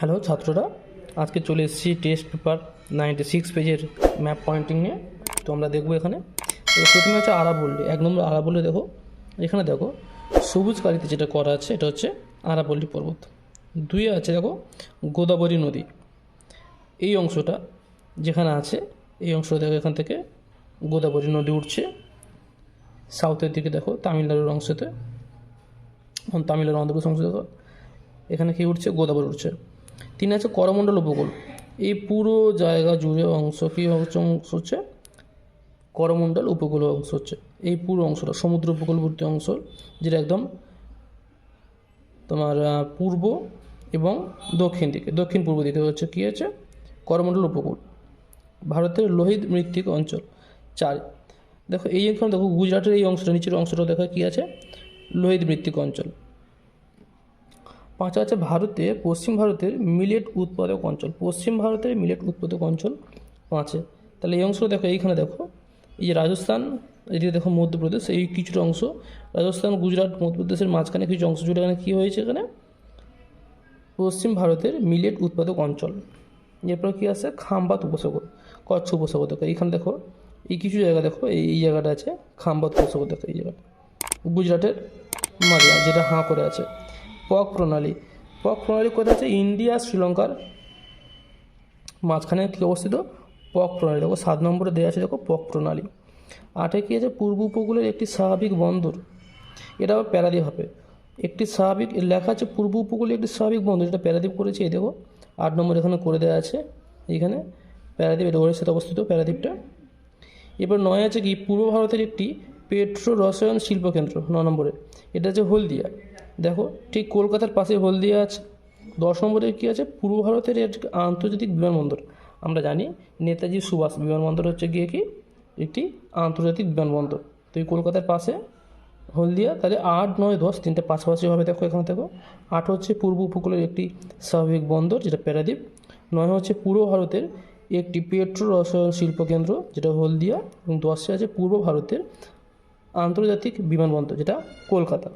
Hello ছাত্ররা, আজকে চলে এসেছি টেস্ট পেপার নাইনটি সিক্স পেজের ম্যাপ পয়েন্টিং নিয়ে। তো আমরা দেখব এখানে। প্রথমে হচ্ছে আরাবল্লী এক নম্বর আরাবল্লী দেখো। এখানে দেখো, সবুজ কালিতে যেটা করা আছে, এটা হচ্ছে আরাবল্লী পর্বত। দুই আছে দেখো, গোদাবরী নদী। এই অংশটা যেখানে আছে, এই অংশটা দেখো এখান থেকে গোদাবরী নদী উঠছে। সাউথের দিকে দেখো, তামিলনাড়ুর অংশতে। তামিলনাড়ু অন্ধ্রপ্রদেশ অংশ দেখো। এখানে কি উঠছে? গোদাবরী উঠছে। তিন আছে করমণ্ডল উপকূল। এই পুরো জায়গা জুড়ে অংশ কী অংশ অংশ হচ্ছে? করমণ্ডল উপকূল অংশ হচ্ছে। এই পুরো অংশটা, সমুদ্র উপকূলবর্তী অংশ, যেটা একদম তোমার পূর্ব এবং দক্ষিণ দিকে। দক্ষিণ পূর্ব দিকে হচ্ছে কী আছে? করমণ্ডল উপকূল। ভারতের লোহিত মৃত্তিক অঞ্চল। চার, দেখো এই এখানে দেখো গুজরাটের এই অংশটা, নিচের অংশটা, দেখো কী আছে? লোহিত মৃত্তিক অঞ্চল। পাঁচ আছে ভারতে, পশ্চিম ভারতের মিলেট উৎপাদক অঞ্চল। পশ্চিম ভারতের মিলেট উৎপাদক অঞ্চল পাঁচে তাহলে এই অংশটা দেখো, এইখানে দেখো। এই যে রাজস্থান, এদিকে দেখো মধ্যপ্রদেশ, এই কিছুটা অংশ। রাজস্থান, গুজরাট, মধ্যপ্রদেশের মাঝখানে কিছু অংশ জুড়ে এখানে কী হয়েছে এখানে? পশ্চিম ভারতের মিলেট উৎপাদক অঞ্চল। এরপর কী আছে? খাম্বাত উপসাগর, কচ্ছ উপসাগর দেখো। এইখানে দেখো, এই কিছু জায়গা দেখো, এই এই জায়গাটা আছে, খাম্বাত উপসাগর দেখো, এই জায়গাটা। গুজরাটের মাঝে যেটা হাঁ করে আছে। পক প্রণালী। পক প্রণালী কোথায় আছে? ইন্ডিয়া, শ্রীলঙ্কার মাঝখানে কী অবস্থিত? পক প্রণালী। দেখো, সাত নম্বরে দেওয়া আছে, দেখো, পক প্রণালী। আটে কী আছে? পূর্ব উপকূলের একটি স্বাভাবিক বন্দর। এটা আবার প্যারাদ্বীপ হবে। একটি স্বাভাবিক লেখা আছে, পূর্ব উপকূলে একটি স্বাভাবিক বন্দর। যেটা প্যারাদ্বীপ করেছে, এই দেখো, আট নম্বর এখানে করে দেওয়া আছে এখানে প্যারাদ্বীপ, এটা ওড়িশাতে অবস্থিত প্যারাদ্বীপটা। এবার নয় আছে কি? পূর্ব ভারতের একটি পেট্রো রসায়ন শিল্পকেন্দ্র, ন নম্বরে। এটা হচ্ছে হলদিয়া। দেখো, ঠিক কলকাতার পাশে হলদিয়া আছে। দশ নম্বরে কী আছে? পূর্ব ভারতের আন্তর্জাতিক বিমানবন্দর। আমরা জানি নেতাজি সুভাষ বিমানবন্দর হচ্ছে গিয়ে কি? একটি আন্তর্জাতিক বিমানবন্দর। তো এই কলকাতার পাশে হলদিয়া, তাহলে আট, নয়, দশ তিনটে পাশাপাশি হবে দেখো এখানে দেখো। আট হচ্ছে পূর্ব উপকূলের একটি স্বাভাবিক বন্দর, যেটা প্যারাদ্বীপ। নয় হচ্ছে পূর্ব ভারতের একটি পেট্রো রসায়ন শিল্পকেন্দ্র যেটা হলদিয়া। এবং দশে আছে পূর্ব ভারতের আন্তর্জাতিক বিমানবন্দর, যেটা কলকাতা।